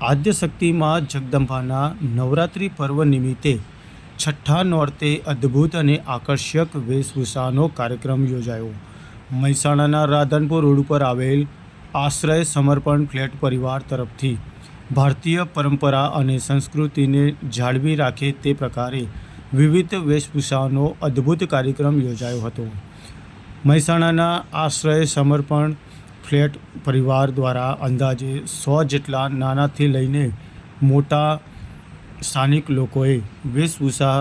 આદ્યશક્તિમાં જગદંબાના નવરાત્રિ પર્વ નિમિત્તે છઠ્ઠા નોરતે અદ્ભુત અને આકર્ષક વેશભૂષાનો કાર્યક્રમ યોજાયો. મહેસાણાના રાધનપુર રોડ ઉપર આવેલ આશ્રય સમર્પણ ફ્લેટ પરિવાર તરફથી ભારતીય પરંપરા અને સંસ્કૃતિને જાળવી રાખે તે પ્રકારે વિવિધ વેશભૂષાનો અદ્ભુત કાર્યક્રમ યોજાયો હતો. મહેસાણાના આશ્રય સમર્પણ ફ્લેટ પરિવાર દ્વારા અંદાજે સો જેટલા નાનાથી લઈને મોટા સ્થાનિક લોકોએ વેશભૂષા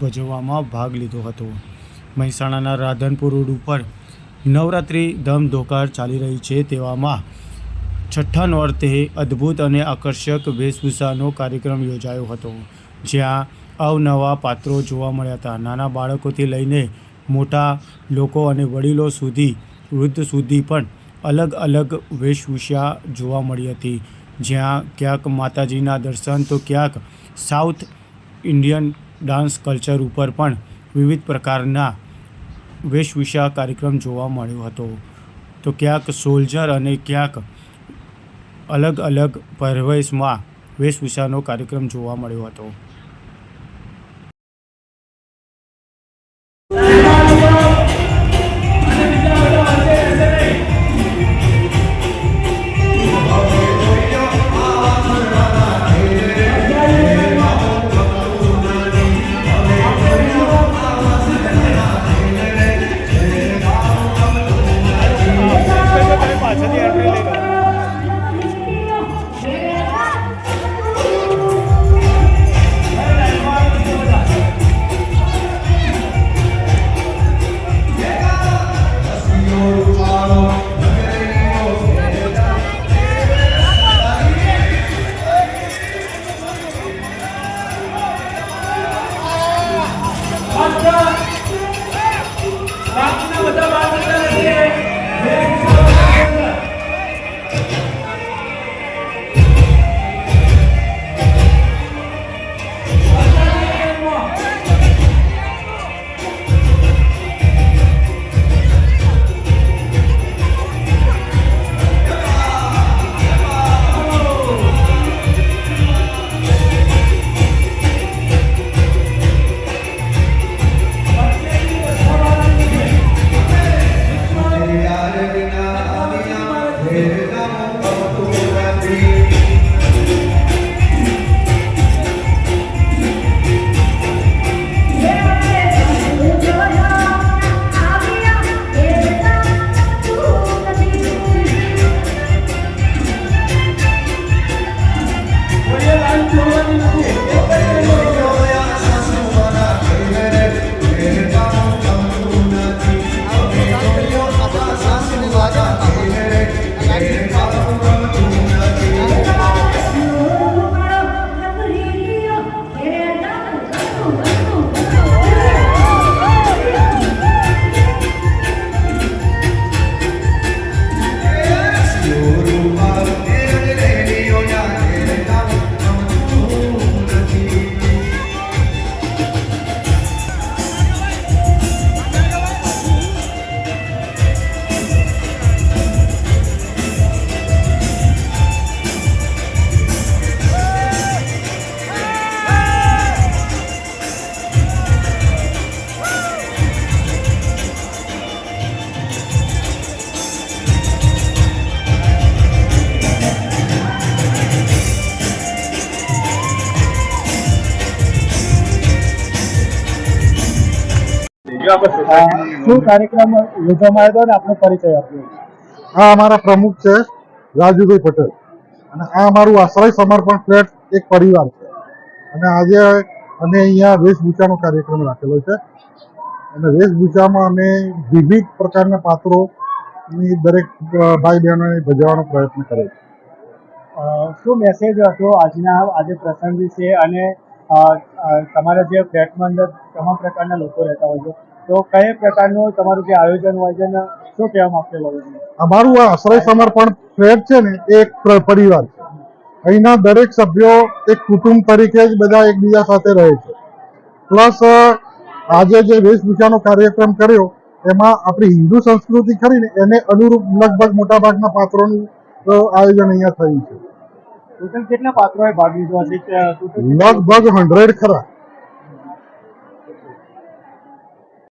ભજવવામાં ભાગ લીધો હતો. મહેસાણાના રાધનપુર રોડ ઉપર નવરાત્રિ ધમધોકાર ચાલી રહી છે તેવામાં છઠ્ઠા નોરતે અદ્ભુત અને આકર્ષક વેશભૂષાનો કાર્યક્રમ યોજાયો હતો, જ્યાં અવનવા પાત્રો જોવા મળ્યા હતા. નાના બાળકોથી લઈને મોટા લોકો અને વડીલો સુધી, વૃદ્ધ સુધી પણ અલગ અલગ વેશભૂષા જોવા મળી હતી. જ્યાં ક્યાંક માતાજીના દર્શન તો ક્યાંક સાઉથ ઇન્ડિયન ડાન્સ કલ્ચર ઉપર પણ વિવિધ પ્રકારના વેશભૂષા કાર્યક્રમ જોવા મળ્યો હતો. તો ક્યાંક સોલ્જર અને ક્યાંક અલગ અલગ પહેરવેશમાં વેશભૂષાનો કાર્યક્રમ જોવા મળ્યો હતો. 我家马 શું કાર્યક્રમ યોજવામાં આવ્યો ને અને આપનો પરિચય આપ્યો આ અમારા પ્રમુખ છે રાજુભાઈ પટેલ. અને આ અમારું આશ્રય સમર્પણ ફ્લેટ એક પરિવાર છે. અને આજે અમે અહીંયા વેશભૂષાનો કાર્યક્રમ રાખેલો છે. અને વેશભૂષામાં અમે વિવિધ પ્રકારના પાત્રો દરેક ભાઈ બહેનોને ભજવવાનો પ્રયત્ન કરે છે શું મેસેજ હતો આજના આજે પ્રસંગ વિશે? અને તમારા જે ફ્લેટમાં અંદર તમામ પ્રકારના લોકો રહેતા હોય છે. તો કયા પ્રકારનું તમારું જે આયોજન હોય છે શું કહેવા માંગતો અમારું આ આશ્રય સમર્પણ ફ્લેટ છે ને એ એક પરિવાર છે. અહીંના દરેક સભ્યો એક કુટુંબ તરીકે જ બધા એકબીજા સાથે રહે છે. પ્લસ આજે જે વેશભૂષાનો કાર્યક્રમ કર્યો એમાં આપણી હિન્દુ સંસ્કૃતિ ખરી ને એને અનુરૂપ લગભગ મોટાભાગના પાત્રોનું આયોજન અહીંયા થયું છે. કેટલા પાત્રોએ ભાગ લીધો લગભગ હંડ્રેડ ખરા.